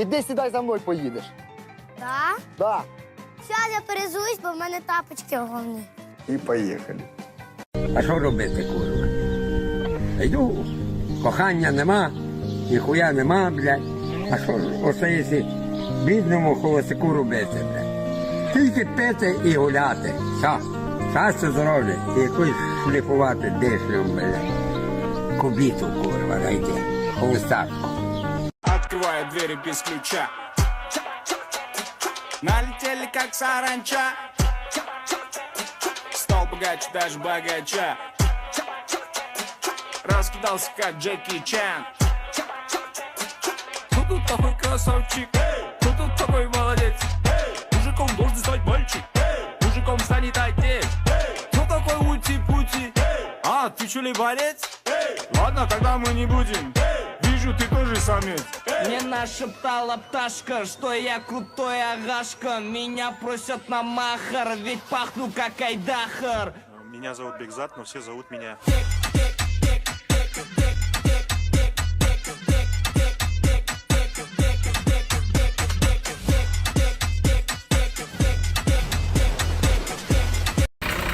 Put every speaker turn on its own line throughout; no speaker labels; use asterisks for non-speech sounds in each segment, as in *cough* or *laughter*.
Іди сідай за мною поїдеш.
Да?
Да.
Зараз я перезуюсь, бо в мене тапочки головні.
І поїхали.
А що робити, курва? Йду, кохання нема, ніхуя нема, блядь. А що ж оце якщо бідному холостяку робити, блядь? Тільки пити і гуляти. Все. Щастя, здоров'я і якусь шліфувати дишлем, блядь. Кубіту, курва, найти. Холостячку.
Открываю двери без ключа Налетели как саранча Стал богаче даже богача Раскидался как Джеки Чан Кто тут такой красавчик? Кто тут такой молодец? Мужиком должен стать мальчик Мужиком станет отец Кто такой ути-пути? А, ты что ли борец? Ладно, тогда мы не будем Вижу, ты тоже самец
Мне нашептала пташка, что я крутой агашка. Меня просят на махар, ведь пахну как айдахар.
Меня зовут Бекзат, но все зовут меня.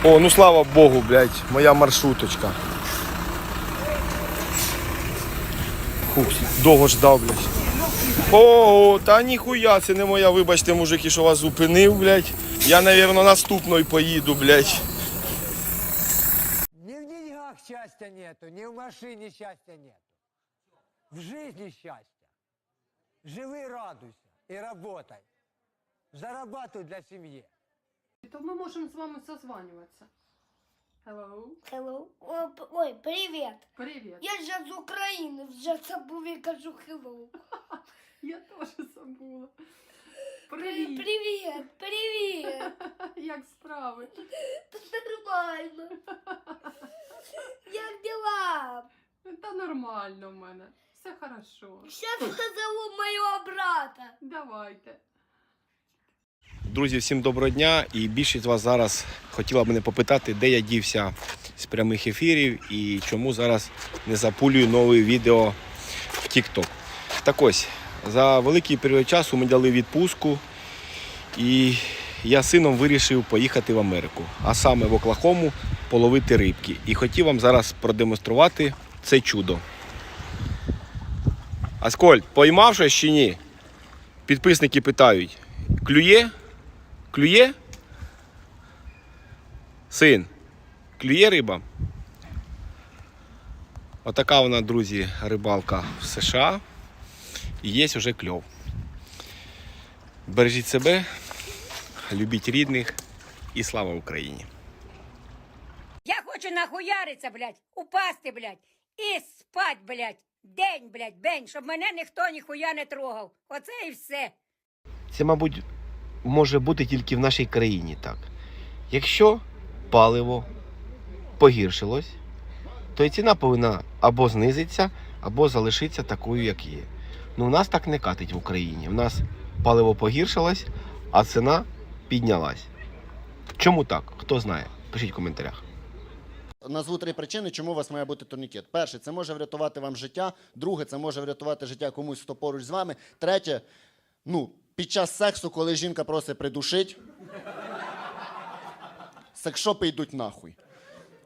О, ну слава Богу, блядь, моя маршруточка. Фух, довго ждав, блядь. О, та ніхуя, це не моя, вибачте, мужики, що вас зупинив, блядь. Я, навірно, наступною поїду, блядь.
Ни в деньгах счастья нету, ни в машине счастья нету. В жизни счастья. Живи, радуйся и работай. Зарабатывай для семьи.
То ми можемо з вами созванюватися. Hello.
Hello. О, п- ой, привіт.
Привіт.
Я ж з України, вже забув і кажу hello. *laughs*
Я теж забула.
Привіт,
привіт,
привіт. *laughs*
Як справи?
Нормально. Як дела?
Та нормально в мене. Все хорошо.
Сейчас позову моего брата.
Давайте.
Друзі, всім доброго дня. І більшість вас зараз хотіла б мене попитати, де я дівся з прямих ефірів і чому зараз не запулюю нове відео в TikTok. Так ось, за великий період часу ми дали відпустку, і я сином вирішив поїхати в Америку, а саме в Оклахому половити рибки. І хотів вам зараз продемонструвати це чудо. Аскольд, поймав щось чи ні? Підписники питають: клює? Клює? Син, клює риба? Отака вона, друзі, рибалка в США. І є вже кльов. Бережіть себе, любіть рідних і слава Україні!
Я хочу нахуяриться, блядь, упасти, блядь, і спать, блядь, день, блядь, день, щоб мене ніхто ніхуя не трогав. Оце і все.
Це, мабуть, може бути тільки в нашій країні так. Якщо паливо погіршилось, то і ціна повинна або знизитися, або залишитися такою, як є. Ну, в нас так не катить в Україні. В нас паливо погіршилось, а ціна піднялась. Чому так? Хто знає? Пишіть в коментарях.
Назву три причини, чому у вас має бути турнікет. Перше, це може врятувати вам життя. Друге, це може врятувати життя комусь, хто поруч з вами. Третє, ну, під час сексу, коли жінка просить придушить, секшопи йдуть нахуй.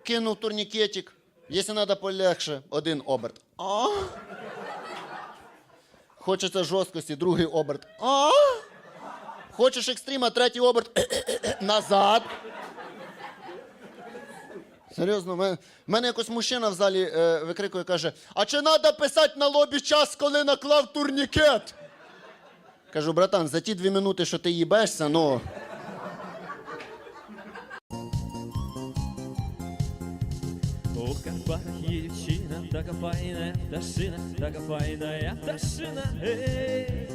Кинув турнікетик, якщо треба полегше, один оберт. А? Хочеться жорсткості, другий оберт. А? Хочеш екстріма, третій оберт. *coughs* Назад. Серйозно, в мене якось мужчина в залі е, викрикує, каже: А чи треба писати на лобі час, коли наклав турнікет? Кажу, братан, за ті дві минути, що ти їбешся, ну.
У Карпатах є дівчина, така файна пташина, така файна я пташина, ей.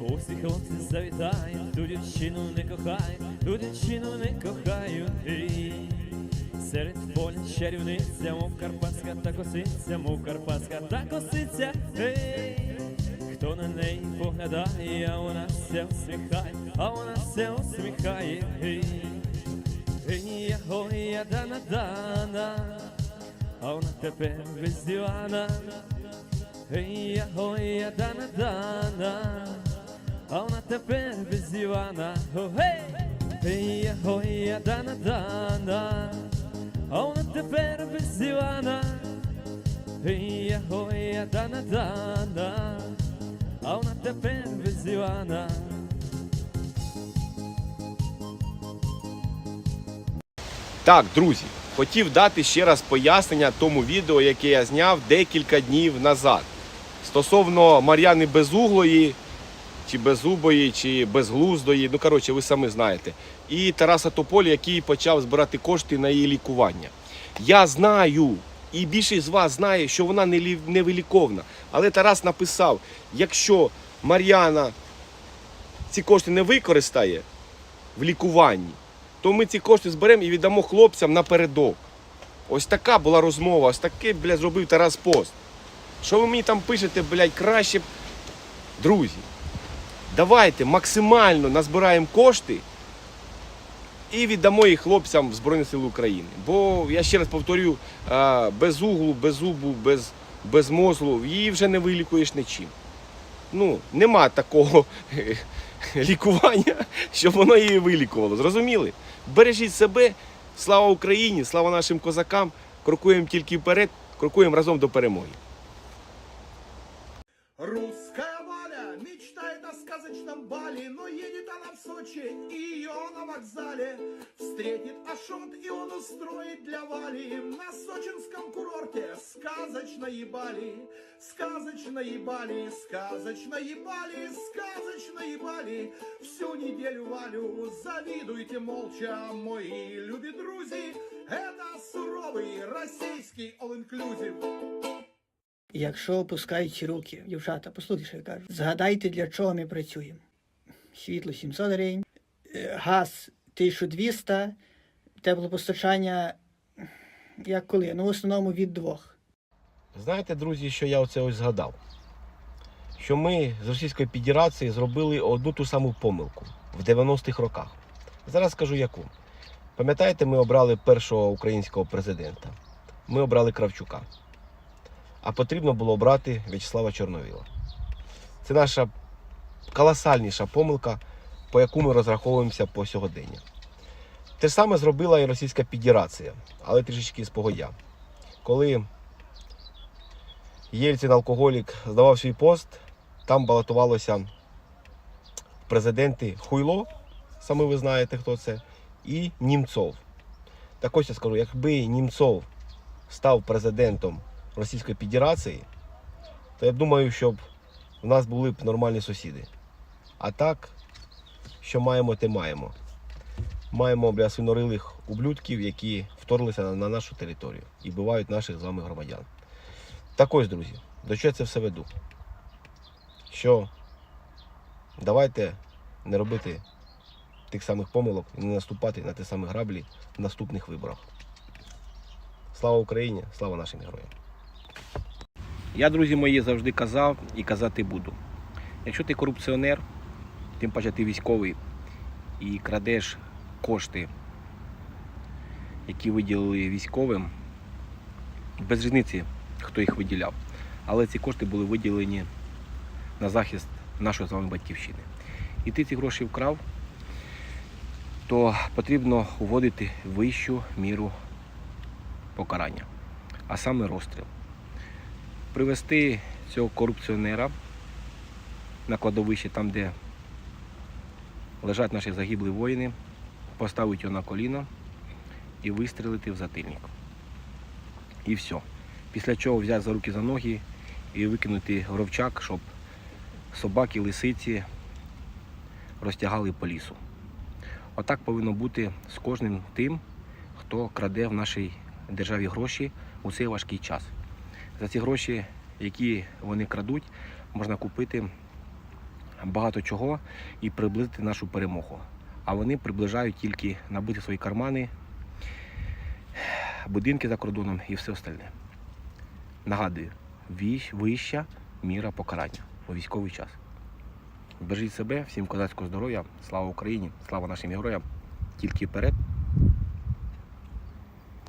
Усі хлопці завітають, ту дівчину не кохають, ту дівчину не кохають, ей. Серед поля чарівниця, мов карпатська та косиця, мов карпатська та косиця, ей. Хто на неї поглядає, а вона все усміхає, а вона все усміхає, ей. Ей, я гоя дана дана, а вона тепер без дивана. Ей, я гоя дана дана, тепер без Івана. О, гей! Ей, ой, я дана дана, а вона тепер без Івана. Ей, ой, я дана дана, а вона тепер без Івана.
Так, друзі, хотів дати ще раз пояснення тому відео, яке я зняв декілька днів назад. Стосовно Мар'яни Безуглої, чи Беззубої, чи Безглуздої, ну коротше, ви самі знаєте. І Тараса Тополі, який почав збирати кошти на її лікування. Я знаю, і більшість з вас знає, що вона невиліковна. Але Тарас написав: якщо Мар'яна ці кошти не використає в лікуванні, то ми ці кошти зберемо і віддамо хлопцям напередок. Ось така була розмова, ось таке, блядь, зробив Тарас Пост. Що ви мені там пишете, блядь, краще. Друзі, давайте максимально назбираємо кошти і віддамо їх хлопцям в Збройні Сили України. Бо я ще раз повторю, без углу, без зубу, без, без мозлу, її вже не вилікуєш нічим. Ну, нема такого *laughs* лікування, щоб воно її вилікувало. Зрозуміли? Бережіть себе, слава Україні, слава нашим козакам. Крокуємо тільки вперед, крокуємо разом до перемоги.
О сказочном бале, но едет она в Сочи, и ее на вокзале встретит Ашот, и он устроит для Вали на сочинском курорте сказочные Бали, сказочные Бали, сказочные Бали, сказочные Бали. Всю неделю Валю завидуйте молча, мои люби друзі, это суровый российский all-inclusive.
Якщо опускають руки, дівчата, послухайте, що я кажу. Згадайте, для чого ми працюємо. Світло 700 гривень, е, газ 1200, теплопостачання, як коли? Ну, в основному від двох.
Знаєте, друзі, що я оце ось згадав? Що ми з Російської Федерації зробили одну ту саму помилку в 90-х роках. Зараз скажу яку. Пам'ятаєте, ми обрали першого українського президента. Ми обрали Кравчука. А потрібно було обрати В'ячеслава Чорновіла. Це наша колосальніша помилка, по яку ми розраховуємося по сьогодення. Те ж саме зробила і Російська Федерація, але трішечки спогодя. Коли Єльцин алкоголік здавав свій пост, там балотувалося президенти Хуйло, саме ви знаєте, хто це, і Німцов. Так ось я скажу, якби Німцов став президентом Російської Федерації, то я думаю, щоб у нас були б нормальні сусіди. А так, що маємо, те маємо. Маємо бля, свинорилих ублюдків, які вторглися на, на нашу територію і вбивають наших з вами громадян. Так ось, друзі, до чого це все веду? Що давайте не робити тих самих помилок і не наступати на ті самі граблі в наступних виборах. Слава Україні, слава нашим героям. Я, друзі мої, завжди казав і казати буду. Якщо ти корупціонер, тим паче ти військовий і крадеш кошти, які виділили військовим, без різниці, хто їх виділяв. Але ці кошти були виділені на захист нашої з вами батьківщини. І ти ці гроші вкрав, то потрібно уводити вищу міру покарання, а саме розстріл. Привести цього корупціонера на кладовище, там, де лежать наші загиблі воїни, поставити його на коліна і вистрелити в затильник. І все. Після чого взяти за руки за ноги і викинути гровчак, щоб собаки, лисиці розтягали по лісу. Отак повинно бути з кожним тим, хто краде в нашій державі гроші у цей важкий час. За ці гроші, які вони крадуть, можна купити багато чого і приблизити нашу перемогу. А вони приближають тільки набити свої кармани, будинки за кордоном і все остальне. Нагадую, вища міра покарання у військовий час. Бережіть себе, всім козацького здоров'я, слава Україні, слава нашим героям. Тільки вперед